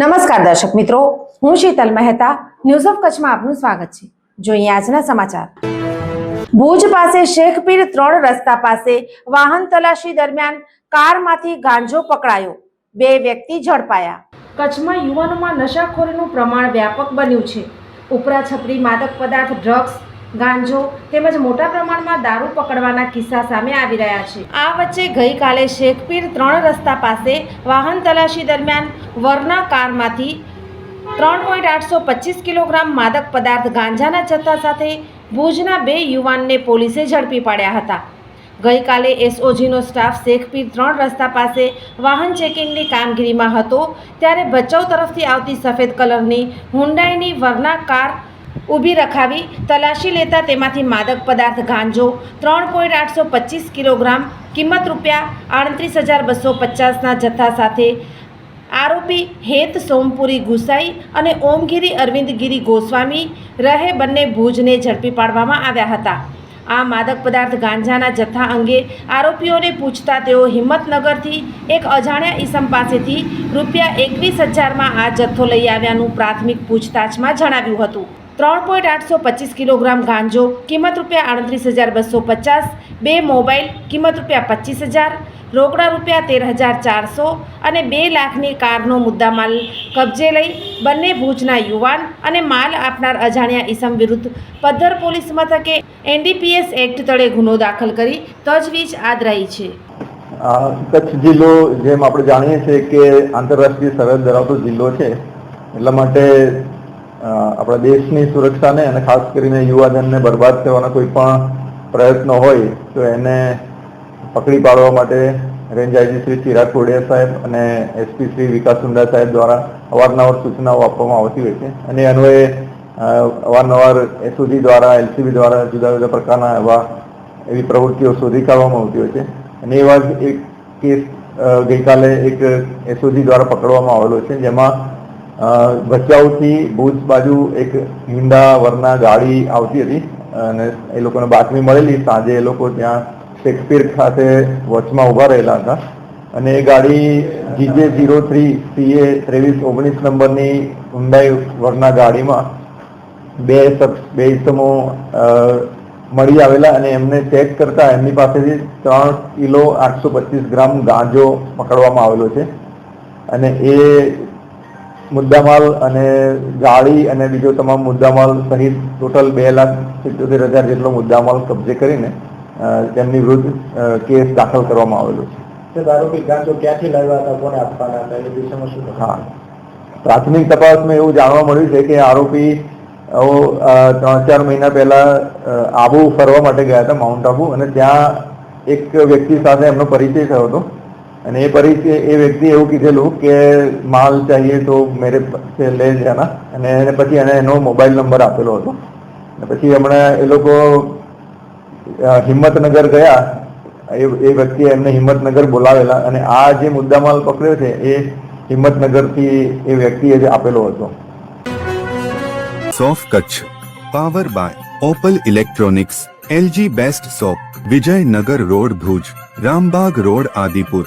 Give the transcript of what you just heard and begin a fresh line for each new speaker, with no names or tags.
નમસ્કાર દર્શક મિત્રો, હું શીતલ મહેતા ન્યૂઝ ઓફ કચ્છમાં આપનું સ્વાગત છે. જોઈએ આજના સમાચાર. ભુજ પાસે શેખપીર ત્રણ રસ્તા પાસે વાહન તલાશી દરમિયાન કારમાંથી ગાંજો પકડાયો. બે વ્યક્તિ ઝડપાયા. કચ્છમાં યુવાનોમાં નશાખોરીનું પ્રમાણ વ્યાપક બન્યું છે. ઉપરા છપરી માદક પદાર્થ ડ્રગ્સ ગાંજો તેમજ મોટા પ્રમાણમાં દારૂ પકડવાના કિસ્સા સામે આવી રહ્યા છે. આ વચ્ચે ગઈકાલે શેખપીર ત્રણ રસ્તા પાસે વાહન તલાશી દરમિયાન વરના કારમાંથી ત્રણ પોઈન્ટ આઠસો પચીસ કિલોગ્રામ માદક પદાર્થ ગાંજાના જથ્થા સાથે ભુજના બે યુવાનને પોલીસે ઝડપી પાડ્યા હતા. ગઈકાલે એસઓજીનો સ્ટાફ શેખપીર ત્રણ રસ્તા પાસે વાહન ચેકિંગની કામગીરીમાં હતો, ત્યારે ભચાઉ તરફથી આવતી સફેદ કલરની હુન્ડાઈની વરના કાર ઊભી રખાવી તલાશી લેતા તેમાંથી માદક પદાર્થ ગાંજો ત્રણ પોઈન્ટ આઠસો પચીસ કિલોગ્રામ, કિંમત રૂપિયા આડત્રીસ હજાર બસો પચાસના જથ્થા સાથે આરોપી હેત સોમપુરી ગુસાઈ અને ઓમગીરી અરવિંદગીરી ગોસ્વામી રહે બંને ભુજને ઝડપી પાડવામાં આવ્યા હતા. આ માદક પદાર્થ ગાંજાના જથ્થા અંગે આરોપીઓને પૂછતા તેઓ હિંમતનગરથી એક અજાણ્યા ઈસમ પાસેથી રૂપિયા એકવીસ હજારમાં આ જથ્થો લઈ આવ્યાનું પ્રાથમિક પૂછતાછમાં જણાવ્યું હતું. ત્રણ પોઈન્ટ આઠસો પચીસ કિલોગ્રામ ગાંજો, કિંમત રૂપિયા આડત્રીસ હજાર બસો પચાસ, બે મોબાઈલ, કિંમત રૂપિયા પચીસ હજાર, રોકડા રૂપિયા તેર હજાર ચારસો અને બે લાખની કારનો મુદ્દામાલ કબજે લઈ બંને ભુજના યુવાન અને માલ આપનાર અજાણ્યા ઈસમ વિરુદ્ધ પદ્ધર પોલીસ મથકે એનડીપીએસ એક્ટ તળે ગુનો દાખલ કરી તજવીજ આદ રહી છે
કચ્છ જિલ્લો જેમ આપણે જાણીએ છીએ કે આંતરરાષ્ટ્રીય સરહદ ધરાવતો જિલ્લો છે, એટલા માટે આપણા દેશની સુરક્ષાને અને ખાસ કરીને યુવાધનને બરબાદ કરવાના કોઈ પણ પ્રયત્નો હોય તો એને પકડી પાડવા માટે રેન્જ આઈજી શ્રી ચિરાગ કોડિયા સાહેબ અને એસપી શ્રી વિકાસ સુંડા સાહેબ દ્વારા અવારનવાર સૂચનાઓ આપવામાં આવતી હોય છે. અને અન્વયે અવારનવાર એસઓજી દ્વારા, એલસીબી દ્વારા જુદા જુદા પ્રકારના એવા એવી પ્રવૃત્તિઓ શોધી કાઢવામાં આવતી હોય છે. અને એવા જ એક કેસ ગઈકાલે એક એસઓજી દ્વારા પકડવામાં આવેલો છે, જેમાં ભચાઉથી ભુજ બાજુ એક હિંડા વરના ગાડી આવતી હતી અને એ લોકોને બાતમી મળેલી. સાંજે એ લોકો ત્યાં શેક્સપિયર ખાતે વચમાં ઊભા રહેલા હતા. અને એ ગાડી જીજે ઝીરો થ્રી સીએ ત્રેવીસ ઓગણીસ નંબરની હુંડાઈ વરના ગાડીમાં બે શખ્સ બે ઇસમો મળી આવેલા અને એમને ચેક કરતા એમની પાસેથી ત્રણ કિલો આઠસો પચીસ ગ્રામ ગાંજો પકડવામાં આવેલો છે. અને એ મુદ્દામાલ અને ગાડી અને બીજો તમામ મુદ્દામાલ સહિત ટોટલ બે લાખ સિત્યોતેર હજાર જેટલો મુદ્દામાલ કબજે કરીને તેમની વિરુદ્ધ કેસ દાખલ કરવામાં આવેલો છે.
આરોપી ગાંજો ક્યાંથી લાવ્યા હતા? કોને આપવાના હતા? એ વિષયમાં શું
હા. પ્રાથમિક તપાસમાં એવું જાણવા મળ્યું છે કે આરોપી ત્રણ ચાર મહિના પહેલા આબુ ફરવા માટે ગયા હતા માઉન્ટ આબુ અને ત્યાં એક વ્યક્તિ સાથે એમનો પરિચય થયો હતો. અને એ પરિચય એ વ્યક્તિ એવું કીધેલું કે માલ ચાહીએ તો મેરે સે લે જાના. અને એને પછી એને એનો મોબાઈલ નંબર આપેલો હતો. અને પછી હમણાં એ લોકો હિંમતનગર ગયા. એ એ વ્યક્તિએ એમને હિંમતનગર બોલાવેલા અને આ જે મુદ્દામાલ પકડ્યો છે એ હિંમતનગરથી એ વ્યક્તિએ જ આપેલો હતો.
સોફ Kutch. Power by Opal electronics, LG best shop Vijaynagar road Bhuj, Rambag road Adipur.